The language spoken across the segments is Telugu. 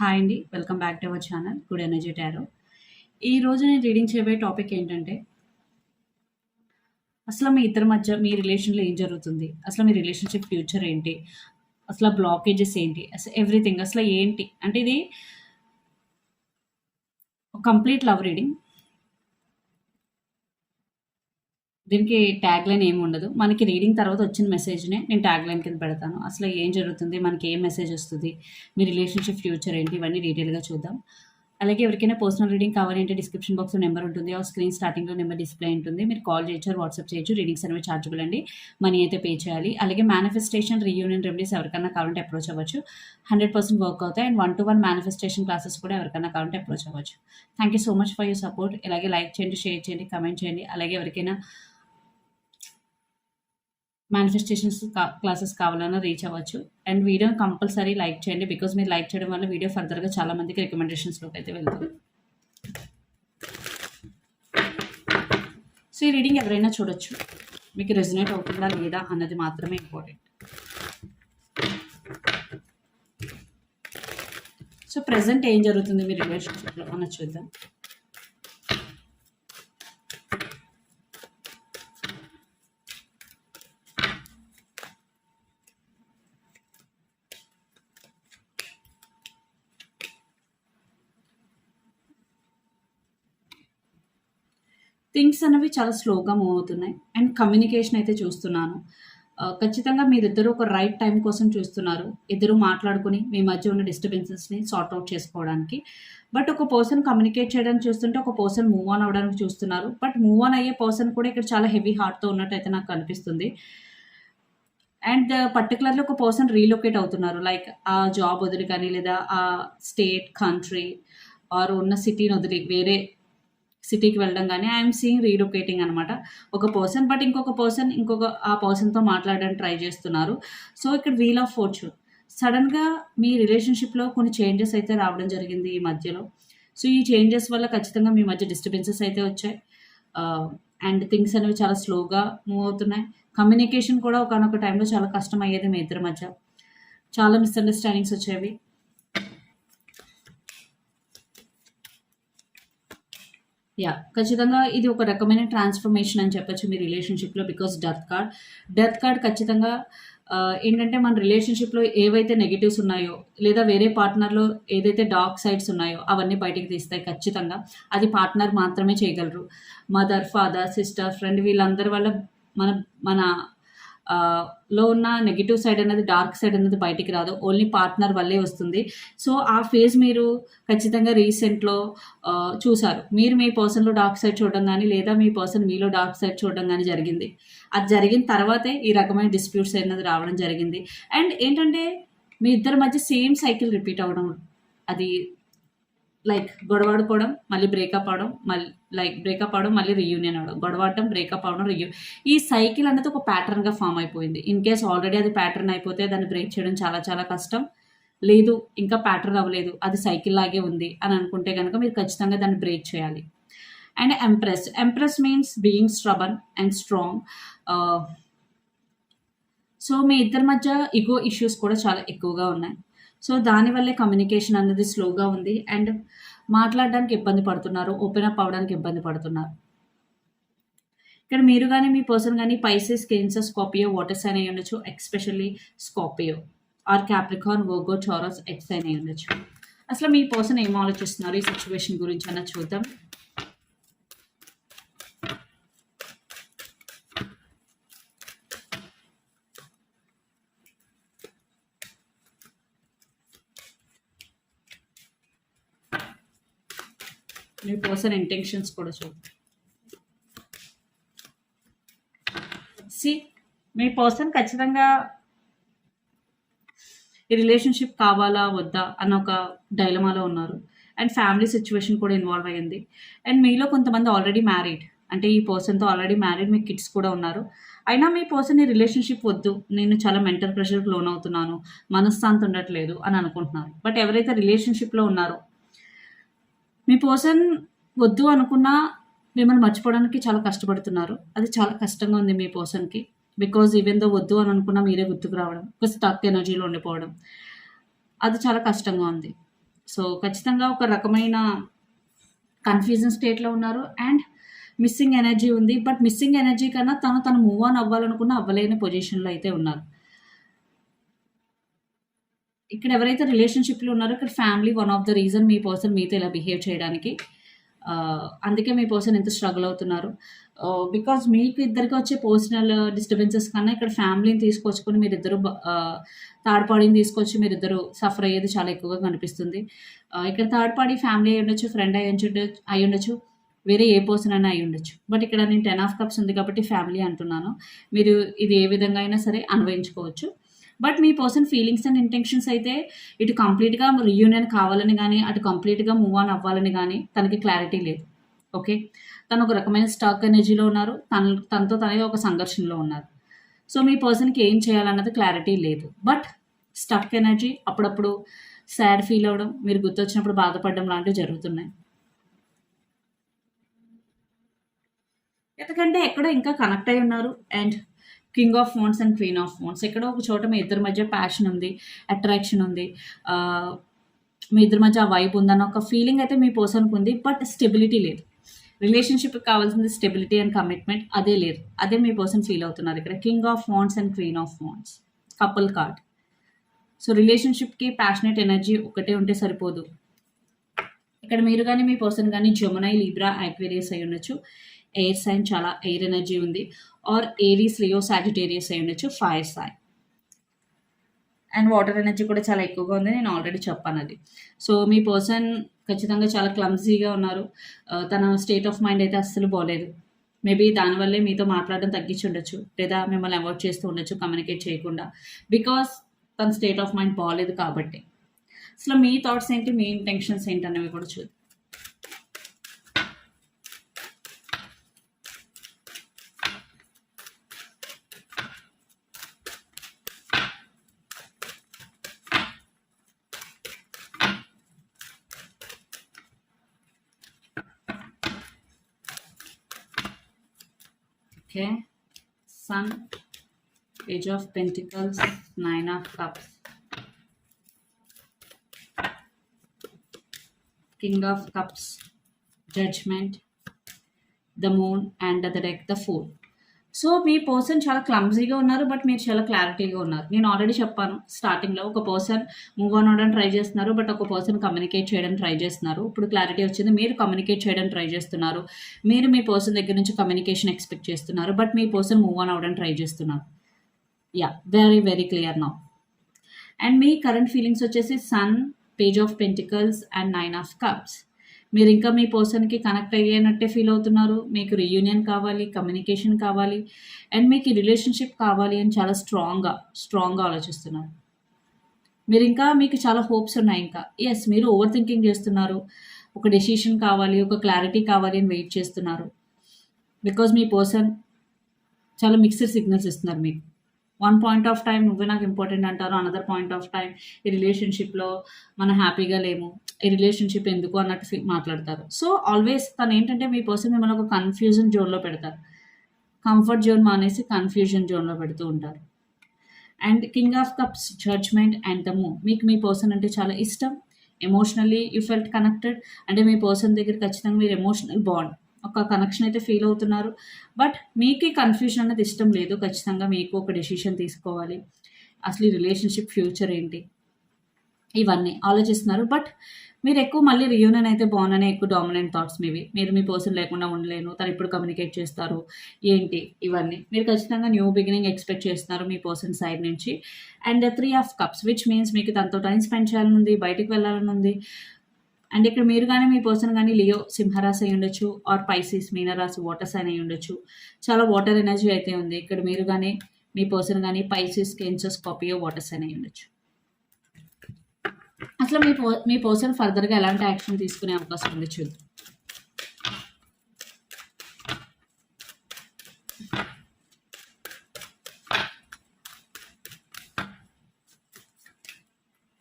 హాయ్ అండి welcome back to our channel good energy tarot ఈ రోజు నేను రీడింగ్ చేయబోయే టాపిక్ ఏంటంటే అసలు మీ ఇద్దరి మధ్య మీ రిలేషన్లో ఏం జరుగుతుంది? అసలు మీ రిలేషన్షిప్ ఫ్యూచర్ ఏంటి? అసలు బ్లాకేజెస్ ఏంటి? అసలు ఎవ్రీథింగ్ అసలు ఏంటి? అంటే ఇది కంప్లీట్ లవ్ రీడింగ్ దీనికి ట్యాగ్ లైన్ ఏమి ఉండదు. మనకి రీడింగ్ తర్వాత వచ్చిన మెసేజ్నే నేను ట్యాగ్ లైన్ కింద పెడతాను. అసలు ఏం జరుగుతుంది? మనకి ఏం మెసేజ్ వస్తుంది? మీ రిలేషన్షిప్ ఫ్యూచర్ ఏంటి? ఇవన్నీ డీటెయిల్గా చూద్దాం. అలాగే ఎవరికైనా పర్సనల్ రీడింగ్ కావాలంటే డిస్క్రిప్షన్ బాక్స్లో నెంబర్ ఉంటుంది. ఆ స్క్రీన్ స్టార్టింగ్లో నెంబర్ డిస్ప్లే ఉంటుంది. మీరు కాల్ చేయొచ్చు వాట్సాప్ చేయొచ్చు. రీడింగ్స్ అనేవి ఛార్జబుల్ అండి. మనీ అయితే పే చేయాలి. అలాగే మేనిఫెస్టేషన్ రీయూనియన్ రెమెడీస్ ఎవరికైనా కావాలంటే అప్రోచ్ అవ్వచ్చు. హండ్రెడ్ పర్సెంట్ వర్క్ అవుతాయి. And one to one manifestation classes కూడా ఎవరికైనా కావాలంటే అప్రోచ్ అవ్వచ్చు. Thank you so much for your support అలాగే లైక్ చేయండి షేర్ చేయండి కమెంట్ చేయండి. అలాగే ఎవరికైనా మేనిఫెస్టేషన్స్ క్లాసెస్ కావాలన్నా రీచ్ అవ్వచ్చు. అండ్ వీడియో కంపల్సరీ లైక్ చేయండి బికాజ్ మీరు లైక్ చేయడం వల్ల వీడియో ఫర్దర్గా చాలా మందికి రికమెండేషన్స్లోకి అయితే వెళ్తుంది. సో ఈ రీడింగ్ ఎవరైనా చూడొచ్చు. మీకు రెజినేట్ అవుతుందా లేదా అన్నది మాత్రమే ఇంపార్టెంట్ సో ప్రజెంట్ ఏం జరుగుతుంది మీ రిలేషన్షిప్లో అన్నది చూద్దాం. థింగ్స్ అనేవి చాలా స్లోగా మూవ్ అవుతున్నాయి. అండ్ కమ్యూనికేషన్ అయితే చూస్తున్నాను. ఖచ్చితంగా మీరిద్దరూ ఒక రైట్ టైం కోసం చూస్తున్నారు. ఇద్దరు మాట్లాడుకుని మీ మధ్య ఉన్న డిస్టర్బెన్సెస్ని సార్ట్ అవుట్ చేసుకోవడానికి. బట్ ఒక పర్సన్ కమ్యూనికేట్ చేయడానికి చూస్తుంటే ఒక పర్సన్ మూవ్ ఆన్ అవ్వడానికి చూస్తున్నారు. బట్ మూవ్ ఆన్ అయ్యే పర్సన్ కూడా ఇక్కడ చాలా హెవీ హార్ట్తో ఉన్నట్టు అయితే నాకు కనిపిస్తుంది అండ్ పర్టికులర్లీ ఒక పర్సన్ రీలొకేట్ అవుతున్నారు. లైక్ ఆ జాబ్ వదిలి కానీ లేదా ఆ స్టేట్ కంట్రీ ఆర్ ఉన్న సిటీని వదిలి వేరే సిటీకి వెళ్ళడం కానీ ఐఎమ్ సీయింగ్ రీలొకేటింగ్ అనమాట ఒక పర్సన్ బట్ ఇంకొక పర్సన్ ఇంకొక ఆ పర్సన్తో మాట్లాడడానికి ట్రై చేస్తున్నారు. సో ఇక్కడ వీల్ ఆఫ్ ఫార్చ్యూన్ సడన్గా మీ రిలేషన్షిప్లో కొన్ని చేంజెస్ అయితే రావడం జరిగింది ఈ మధ్యలో. సో ఈ చేంజెస్ వల్ల ఖచ్చితంగా మీ మధ్య డిస్టర్బెన్సెస్ అయితే వచ్చాయి. అండ్ థింగ్స్ అనేవి చాలా స్లోగా మూవ్ అవుతున్నాయి. కమ్యూనికేషన్ కూడా ఒకనొక టైంలో చాలా కష్టం అయ్యేది మీ ఇద్దరి మధ్య. చాలా మిస్అండర్స్టాండింగ్స్ వచ్చేవి. యా ఖచ్చితంగా ఇది ఒక రకమైన ట్రాన్స్ఫర్మేషన్ అని చెప్పొచ్చు మీ రిలేషన్షిప్లో because death card death card ఖచ్చితంగా ఏంటంటే మన రిలేషన్షిప్లో ఏవైతే నెగిటివ్స్ ఉన్నాయో లేదా వేరే పార్ట్నర్లో ఏదైతే డార్క్ సైడ్స్ ఉన్నాయో అవన్నీ బయటికి తీస్తాయి ఖచ్చితంగా. అది పార్ట్నర్ మాత్రమే చేయగలరు. మదర్ ఫాదర్ సిస్టర్ ఫ్రెండ్ వీళ్ళందరి వల్ల మన మన లో ఉన్న నెగిటివ్ సైడ్ అనేది డార్క్ సైడ్ అనేది బయటికి రాదు. ఓన్లీ పార్ట్నర్ వల్లే వస్తుంది. సో ఆ ఫేజ్ మీరు ఖచ్చితంగా రీసెంట్లో చూసారు మీరు మీ పర్సన్లో డార్క్ సైడ్ చూడడం కానీ లేదా మీ పర్సన్ మీలో డార్క్ సైడ్ చూడడం కానీ జరిగింది. అది జరిగిన తర్వాతే ఈ రకమైన డిస్ప్యూట్స్ అనేది రావడం జరిగింది. అండ్ ఏంటంటే మీ ఇద్దరి మధ్య సేమ్ సైకిల్ రిపీట్ అవ్వడం అది లైక్ గొడవాడుకోవడం మళ్ళీ బ్రేకప్ అవడం మళ్ళీ లైక్ బ్రేకప్ అవడం మళ్ళీ రియూనియన్ అవడం. గొడవడం బ్రేకప్ అవడం రియూ ఈ సైకిల్ అనేది ఒక ప్యాటర్న్గా ఫామ్ అయిపోయింది. ఇన్ కేస్ ఆల్రెడీ అది ప్యాటర్న్ అయిపోతే దాన్ని బ్రేక్ చేయడం చాలా చాలా కష్టం. లేదు ఇంకా ప్యాటర్న్ అవ్వలేదు. అది సైకిల్ లాగే ఉంది అని అనుకుంటే కనుక మీరు ఖచ్చితంగా దాన్ని బ్రేక్ చేయాలి. And empress empress means being stubborn and strong so మీ ఇద్దరి మధ్య ఇగో ఇష్యూస్ కూడా చాలా ఎక్కువగా ఉన్నాయి. సో దానివల్లే కమ్యూనికేషన్ అనేది స్లోగా ఉంది. అండ్ మాట్లాడడానికి ఇబ్బంది పడుతున్నారు ఓపెన్ అప్ అవ్వడానికి ఇబ్బంది పడుతున్నారు. ఇక్కడ మీరు కానీ మీ పర్సన్ కానీ Pisces Cancer Scorpio water sign అయి ఉండొచ్చు especially Scorpio or Capricorn Virgo Taurus ex sign ఉండొచ్చు. అసలు మీ పర్సన్ ఏం ఆలోచిస్తున్నారు ఈ సిచ్యువేషన్ గురించి అన్న చూద్దాం మీ పర్సన్ ఇంటెన్షన్స్ కూడా చూడండి సి మీ పర్సన్ ఖచ్చితంగా ఈ రిలేషన్షిప్ కావాలా వద్దా అన్న ఒక డైలమాలో ఉన్నారు. అండ్ ఫ్యామిలీ సిచ్యువేషన్ కూడా ఇన్వాల్వ్ అయ్యింది. అండ్ మీలో కొంతమంది ఆల్రెడీ మ్యారీడ్ అంటే ఈ పర్సన్తో ఆల్రెడీ మ్యారీడ్ మీ కిడ్స్ కూడా ఉన్నారు. అయినా మీ పర్సన్ ఈ రిలేషన్షిప్ వద్దు. నేను చాలా మెంటల్ ప్రెషర్కి లోన్ అవుతున్నాను మనశ్శాంతి ఉండట్లేదు అని అనుకుంటున్నారు. బట్ ఎవరైతే రిలేషన్షిప్లో ఉన్నారో మీ పర్సన్ వద్దు అనుకున్నా మిమ్మల్ని మర్చిపోవడానికి చాలా కష్టపడుతున్నారు. అది చాలా కష్టంగా ఉంది మీ పర్సన్కి. బికాజ్ ఈవెన్ దో వద్దు అని అనుకున్నా మీరే గుర్తుకు రావడం ఒక స్టక్ ఎనర్జీలో ఉండిపోవడం అది చాలా కష్టంగా ఉంది. సో ఖచ్చితంగా ఒక రకమైన కన్ఫ్యూజన్ స్టేట్లో ఉన్నారు అండ్ మిస్సింగ్ ఎనర్జీ ఉంది. బట్ మిస్సింగ్ ఎనర్జీ కన్నా తను తను మూవ్ ఆన్ అవ్వాలనుకున్న అవ్వలేని పొజిషన్లో అయితే ఉన్నారు. ఇక్కడ ఎవరైతే రిలేషన్షిప్లో ఉన్నారో ఇక్కడ family one of the reason me person మీతో ఇలా బిహేవ్ చేయడానికి అందుకే మీ పర్సన్ ఎంత స్ట్రగుల్ అవుతున్నారు. బికాజ్ మీకు ఇద్దరికి వచ్చే పర్సనల్ డిస్టర్బెన్సెస్ కన్నా ఇక్కడ ఫ్యామిలీని తీసుకొచ్చుకొని మీరిద్దరు థర్డ్ పార్టీని తీసుకొచ్చి మీరిద్దరు సఫర్ అయ్యేది చాలా ఎక్కువగా కనిపిస్తుంది. ఇక్కడ థర్డ్ పార్టీ ఫ్యామిలీ అయి ఉండొచ్చు ఫ్రెండ్ అయి ఉండొచ్చు అయి ఉండొచ్చు వేరే ఏ పర్సన్ అయినా అయి ఉండొచ్చు. బట్ ఇక్కడ నేను టెన్ ఆఫ్ కప్స్ ఉంది కాబట్టి ఫ్యామిలీ అంటున్నాను. మీరు ఇది ఏ విధంగా అయినా సరే అన్వయించుకోవచ్చు. బట్ మీ పర్సన్ ఫీలింగ్స్ అండ్ ఇంటెన్షన్స్ అయితే ఇటు కంప్లీట్గా రీయూనియన్ కావాలని కానీ అటు కంప్లీట్గా మూవ్ ఆన్ అవ్వాలని కానీ తనకి క్లారిటీ లేదు. ఓకే? తను ఒక రకమైన స్టాక్ ఎనర్జీలో ఉన్నారు. తన తనతో తనే ఒక సంఘర్షణలో ఉన్నారు. సో మీ పర్సన్కి ఏం చేయాలన్నది క్లారిటీ లేదు. బట్ స్టక్ ఎనర్జీ అప్పుడప్పుడు సాడ్ ఫీల్ అవ్వడం మీరు గుర్తొచ్చినప్పుడు బాధపడడం లాంటివి జరుగుతున్నాయి. ఎందుకంటే ఎక్కడో ఇంకా కనెక్ట్ అయి ఉన్నారు. And king of phones and queen of phones ఎక్కడో ఒక చోట మీ ఇద్దరి మధ్య ప్యాషన్ ఉంది అట్రాక్షన్ ఉంది. మీ ఇద్దరి మధ్య వైబ్ ఉందన్న ఒక ఫీలింగ్ అయితే మీ పర్సన్కి ఉంది బట్ స్టెబిలిటీ లేదు. రిలేషన్షిప్కి కావాల్సింది స్టెబిలిటీ అండ్ కమిట్మెంట్ అదే లేదు. అదే మీ పర్సన్ ఫీల్ అవుతున్నారు ఇక్కడ. King of phones and queen of phones couple card so రిలేషన్షిప్కి passionate energy ఒకటే ఉంటే సరిపోదు. ఇక్కడ మీరు కానీ మీ పర్సన్ కానీ జమునై లీబ్రా యాక్వేరియస్ అయి ఉండొచ్చు. ఎయిర్ సైన్ చాలా ఎయిర్ ఎనర్జీ ఉంది. ఆర్ ఏరీస్ లియో సాజిటేరియస్ అయి ఉండొచ్చు fire sign and water energy కూడా చాలా ఎక్కువగా ఉంది. నేను ఆల్రెడీ చెప్పాను అది. సో మీ పర్సన్ ఖచ్చితంగా చాలా క్లమ్జీగా ఉన్నారు. Uh, తన స్టేట్ ఆఫ్ మైండ్ అయితే అస్సలు బాగలేదు మేబీ దానివల్లే మీతో మాట్లాడడం తగ్గించి ఉండొచ్చు. లేదా మిమ్మల్ని అవాయిడ్ చేస్తూ ఉండొచ్చు కమ్యూనికేట్ చేయకుండా. బికాస్ తన స్టేట్ ఆఫ్ మైండ్ బాగాలేదు కాబట్టి. అసలు మీ థాట్స్ ఏంటి? మీ ఇంటెన్షన్స్ ఏంటి? అనేవి కూడా చూద్దాం. Okay. Sun, Page of Pentacles, Nine of Cups, King of Cups, Judgment, the Moon, and the deck, the Fool. So me person చాలా క్లమ్జీగా ఉన్నారు బట్ మీరు చాలా క్లారిటీగా ఉన్నారు. నేను ఆల్రెడీ చెప్పాను స్టార్టింగ్లో ఒక పర్సన్ మూవ్ ఆన్ అవ్వడానికి ట్రై చేస్తున్నారు బట్ ఒక పర్సన్ కమ్యూనికేట్ చేయడం ట్రై చేస్తున్నారు. ఇప్పుడు క్లారిటీ వచ్చింది మీరు కమ్యూనికేట్ చేయడం ట్రై చేస్తున్నారు. మీరు మీ పర్సన్ దగ్గర నుంచి కమ్యూనికేషన్ ఎక్స్పెక్ట్ చేస్తున్నారు బట్ మీ పర్సన్ మూవ్ ఆన్ అవ్వడానికి ట్రై చేస్తున్నారు. Yeah very very clear now and me current feelings వచ్చేసి sun page of pentacles and nine of cups మీరు ఇంకా మీ పర్సన్కి కనెక్ట్ అయ్యేనట్టే ఫీల్ అవుతున్నారు. మీకు రియూనియన్ కావాలి కమ్యూనికేషన్ కావాలి అండ్ మీకు రిలేషన్షిప్ కావాలి అని చాలా స్ట్రాంగ్గా స్ట్రాంగ్గా ఆలోచిస్తున్నారు. మీరు ఇంకా మీకు చాలా హోప్స్ ఉన్నాయి ఇంకా. ఎస్ మీరు ఓవర్ థింకింగ్ చేస్తున్నారు. ఒక డెసిషన్ కావాలి ఒక క్లారిటీ కావాలి అని వెయిట్ చేస్తున్నారు. బికాజ్ మీ పర్సన్ చాలా మిక్స్డ్ సిగ్నల్స్ ఇస్తున్నారు మీకు. వన్ పాయింట్ ఆఫ్ టైం నువ్వే నాకు ఇంపార్టెంట్ అంటారు అనదర్ పాయింట్ ఆఫ్ టైం ఈ రిలేషన్షిప్లో మనం హ్యాపీగా లేము ఈ రిలేషన్షిప్ ఎందుకు అన్నట్టు మాట్లాడతారు. సో ఆల్వేస్ తను ఏంటంటే మీ పర్సన్ మిమ్మల్ని ఒక కన్ఫ్యూజన్ జోన్లో పెడతారు. కంఫర్ట్ జోన్ మానేసి కన్ఫ్యూజన్ జోన్లో పెడుతూ ఉంటారు. And king of cups judgment and the move మీకు మీ పర్సన్ అంటే చాలా ఇష్టం. ఎమోషనల్లీ యూ ఫెల్ట్ కనెక్టెడ్ అంటే మీ పర్సన్ దగ్గర ఖచ్చితంగా మీరు ఎమోషనల్ బాండ్ ఒక కనెక్షన్ అయితే ఫీల్ అవుతున్నారు. బట్ మీకే కన్ఫ్యూజన్ అనేది ఇష్టం లేదు. ఖచ్చితంగా మీకు ఒక డెసిషన్ తీసుకోవాలి. అసలు ఈ రిలేషన్షిప్ ఫ్యూచర్ ఏంటి? ఇవన్నీ ఆలోచిస్తున్నారు. బట్ మీరు ఎక్కువ మళ్ళీ రియూనియన్ అయితే బాగుందని ఎక్కువ డామినెంట్ థాట్స్ మీవి. మీరు మీ పర్సన్ లేకుండా ఉండలేను. తను ఇప్పుడు కమ్యూనికేట్ చేస్తారు. ఏంటి? ఇవన్నీ. మీరు ఖచ్చితంగా న్యూ బిగినింగ్ ఎక్స్పెక్ట్ చేస్తున్నారు మీ పర్సన్ సైడ్ నుంచి. And three of cups which means మీకు తనతో టైం స్పెండ్ చేయాలని ఉంది బయటికి వెళ్ళాలని ఉంది అండ్ ఇక్కడ మీరు కానీ మీ పర్సన్ కానీ లియో సింహరాశి అయి ఉండొచ్చు ఆర్ పైసీస్ మీనరాశి వాటర్ సైన్ అయి ఉండొచ్చు. చాలా వాటర్ ఎనర్జీ అయితే ఉంది. ఇక్కడ మీరు కానీ మీ పర్సన్ కానీ Pisces Cancer Scorpio water sign అయి ఉండొచ్చు. అసలు మీ మీ పర్సన్ ఫర్దర్గా ఎలాంటి యాక్షన్ తీసుకునే అవకాశం ఉంది చూద్దాం.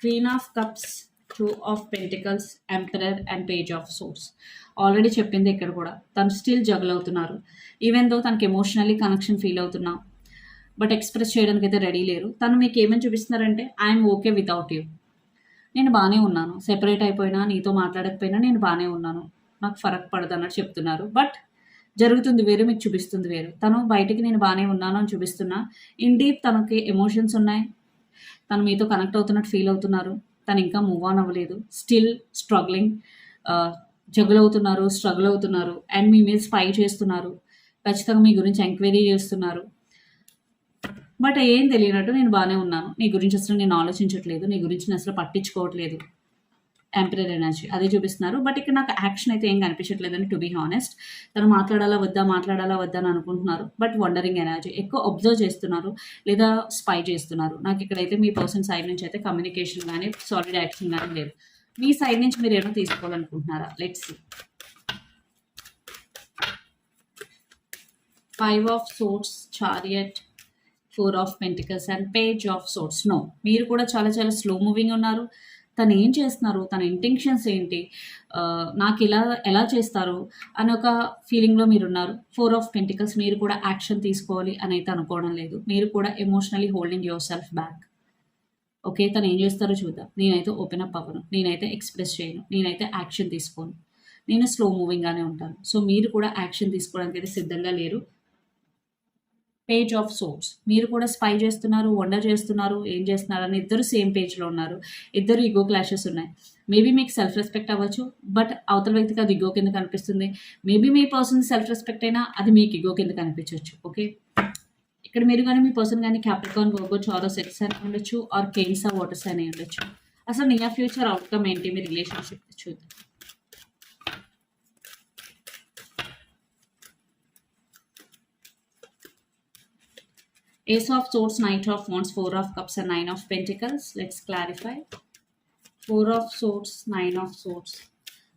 Queen of cups. Two of pentacles emperor and page of swords already చెప్పింది ఇక్కడ కూడా. తను స్టిల్ జగల్ అవుతున్నారు. ఈవెన్ దో తనకి ఎమోషనల్లీ కనెక్షన్ ఫీల్ అవుతున్నా బట్ ఎక్స్ప్రెస్ చేయడానికి అయితే రెడీ లేరు. తను మీకు ఏమని చూపిస్తున్నారంటే ఐఎమ్ ఓకే వితౌట్ యూ నేను బాగానే ఉన్నాను. సెపరేట్ అయిపోయినా నీతో మాట్లాడకపోయినా నేను బాగానే ఉన్నాను. నాకు ఫరక్ పడదు అన్నట్టు చెప్తున్నారు. బట్ జరుగుతుంది వేరు మీకు చూపిస్తుంది వేరు. తను బయటికి నేను బాగానే ఉన్నాను అని చూపిస్తున్నా. ఇన్ డీప్ తనకి ఎమోషన్స్ ఉన్నాయి. తను మీతో కనెక్ట్ అవుతున్నట్టు ఫీల్ అవుతున్నారు. తను ఇంకా మూవ్ ఆన్ అవ్వలేదు స్టిల్ స్ట్రగ్లింగ్ జగులు అవుతున్నారు స్ట్రగుల్ అవుతున్నారు. అండ్ మీ మీద స్పై చేస్తున్నారు. ఖచ్చితంగా మీ గురించి ఎంక్వైరీ చేస్తున్నారు. బట్ ఏం తెలియనట్టు నేను బాగానే ఉన్నాను. నీ గురించి అసలు నేను ఆలోచించట్లేదు. నీ గురించి నేను అసలు పట్టించుకోవట్లేదు. ఎంపరర్ ఎనర్జీ అదే చూపిస్తున్నారు. బట్ ఇక్కడ నాకు యాక్షన్ అయితే ఏం కనిపించట్లేదని టు బీ హానెస్ట్ తను మాట్లాడాలా వద్దా మాట్లాడాలా వద్దా అని అనుకుంటున్నారు. బట్ వండరింగ్ ఎనర్జీ ఎక్కువ అబ్జర్వ్ చేస్తున్నారు లేదా స్పై చేస్తున్నారు. నాకు ఇక్కడైతే మీ పర్సన్ సైడ్ నుంచి అయితే కమ్యూనికేషన్ కానీ సాలిడ్ యాక్షన్ కానీ లేదు. మీ సైడ్ నుంచి మీరు ఏమైనా తీసుకోవాలనుకుంటున్నారా? Let's five of swords chariot four of pentacles and page of swords no మీరు కూడా చాలా చాలా స్లో మూవింగ్ ఉన్నారు. తను ఏం చేస్తున్నారు? తన ఇంటెన్షన్స్ ఏంటి? నాకు ఇలా ఎలా చేస్తారు? అని ఒక ఫీలింగ్లో మీరు ఉన్నారు ఫోర్ ఆఫ్ పెంటికల్స్ మీరు కూడా యాక్షన్ తీసుకోవాలి అని అయితే అనుకోవడం లేదు. మీరు కూడా emotionally holding yourself back okay తను ఏం చేస్తారో చూద్దాం. నేనైతే ఓపెన్ అప్ అవ్వను. నేనైతే ఎక్స్ప్రెస్ చేయను. నేనైతే యాక్షన్ తీసుకోను. నేను స్లో మూవింగ్గానే ఉంటాను. సో మీరు కూడా యాక్షన్ తీసుకోవడానికి అయితే సిద్ధంగా లేరు. Page of swords. మీరు కూడా స్పై చేస్తున్నారు వండర్ చేస్తున్నారు ఏం చేస్తున్నారు అని ఇద్దరు సేమ్ పేజ్లో ఉన్నారు. ఇద్దరు ఈగో క్లాషెస్ ఉన్నాయి. మేబీ మీకు సెల్ఫ్ రెస్పెక్ట్ అవ్వచ్చు బట్ అవతల వ్యక్తికి అది ఇగో కింద కనిపిస్తుంది. మేబీ మీ పర్సన్ సెల్ఫ్ రెస్పెక్ట్ అయినా అది మీకు ఇగో కింద కనిపించవచ్చు ఓకే ఇక్కడ మీరు కానీ మీ పర్సన్ కానీ క్యాప్రికాన్ పోవచ్చు ఆరో సెక్స్ అని ఉండొచ్చు ఆర్ కేన్సా వాటర్స్ అని ఉండొచ్చు. అసలు నియర్ ఫ్యూచర్ అవుట్కమ్ ఏంటి మీ రిలేషన్షిప్ చూద్దాం. Ace of Swords, Knight of Wands, Four of Cups, and Nine of Pentacles. Let's clarify. Four of Swords, Nine of Swords.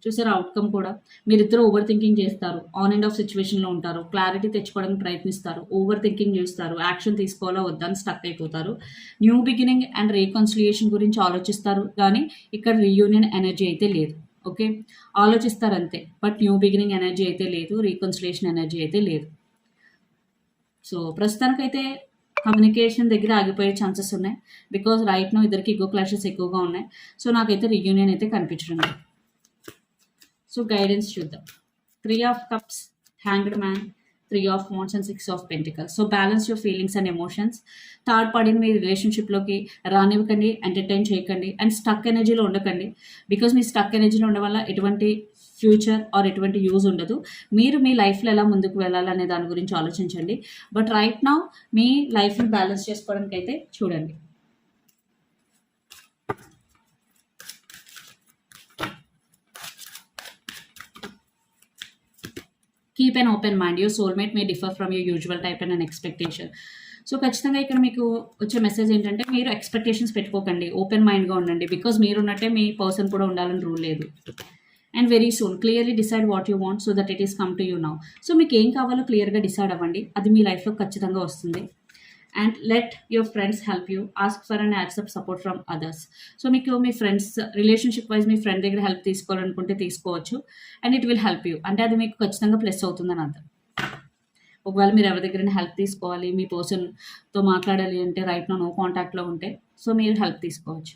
చూసారు అవుట్కమ్ కూడా? మీరిద్దరు ఓవర్ థింకింగ్ చేస్తారు ఆన్ అండ్ ఆఫ్ సిచ్యువేషన్లో ఉంటారు. క్లారిటీ తెచ్చుకోవడానికి ప్రయత్నిస్తారు. ఓవర్ థింకింగ్ చేస్తారు. యాక్షన్ తీసుకోవాలా వద్దా అని స్టక్ అయిపోతారు. న్యూ బిగినింగ్ అండ్ రీకన్సిలియేషన్ గురించి ఆలోచిస్తారు. కానీ ఇక్కడ రీయూనియన్ ఎనర్జీ అయితే లేదు. ఓకే ఆలోచిస్తారు అంతే. బట్ న్యూ బిగినింగ్ ఎనర్జీ అయితే లేదు. రీకన్సిలియేషన్ ఎనర్జీ అయితే లేదు. సో ప్రస్తుతానికైతే కమ్యూనికేషన్ దగ్గర ఆగిపోయే ఛాన్సెస్ ఉన్నాయి. బికాజ్ రైట్ నో ఇద్దరికి ఇగో క్లాషెస్ ఎక్కువగా ఉన్నాయి. సో నాకైతే రియూనియన్ అయితే కనిపించడం లేదు. సో గైడెన్స్ చూద్దాం. Three of cups hanged man three of wands and six of pentacles so balance your feelings and emotions third పార్టీని మీ రిలేషన్షిప్లోకి రానివ్వకండి ఎంటర్టైన్ చేయకండి అండ్ స్టక్ ఎనర్జీలో ఉండకండి. బికాజ్ మీ స్టక్ ఎనర్జీలో ఉండడం వల్ల ఎటువంటి ఫ్యూచర్ ఆర్ ఎటువంటి యూజ్ ఉండదు. మీరు మీ లైఫ్లో ఎలా ముందుకు వెళ్ళాలనే దాని గురించి ఆలోచించండి. బట్ రైట్ నౌ మీ లైఫ్ని బ్యాలెన్స్ చేసుకోవడానికి అయితే చూడండి. Keep an open mind your soulmate may differ from your usual type and and expectation so ఖచ్చితంగా ఇక్కడ మీకు వచ్చే మెసేజ్ ఏంటంటే మీరు ఎక్స్పెక్టేషన్స్ పెట్టుకోకండి. ఓపెన్ మైండ్గా ఉండండి. బికాజ్ మీరు ఉన్నట్టే మీ పర్సన్ కూడా ఉండాలని రూల్ లేదు. And very soon clearly decide what you want so that it is come to you now so మీకు ఏం కావాలో క్లియర్గా డిసైడ్ అవ్వండి. అది మీ లైఫ్లో ఖచ్చితంగా వస్తుంది. And let your friends help you ask for and accept support from others so మీకు మీ ఫ్రెండ్స్ రిలేషన్షిప్ వైజ్ మీ ఫ్రెండ్ దగ్గర హెల్ప్ తీసుకోవాలనుకుంటే తీసుకోవచ్చు. And it will help you అంటే అది మీకు ఖచ్చితంగా ప్లస్ అవుతుందని అర్థం. ఒకవేళ మీరు ఎవరి దగ్గర హెల్ప్ తీసుకోవాలి మీ పర్సన్తో మాట్లాడాలి అంటే రైట్ నో నో కాంటాక్ట్లో ఉంటే సో మీరు హెల్ప్ తీసుకోవచ్చు.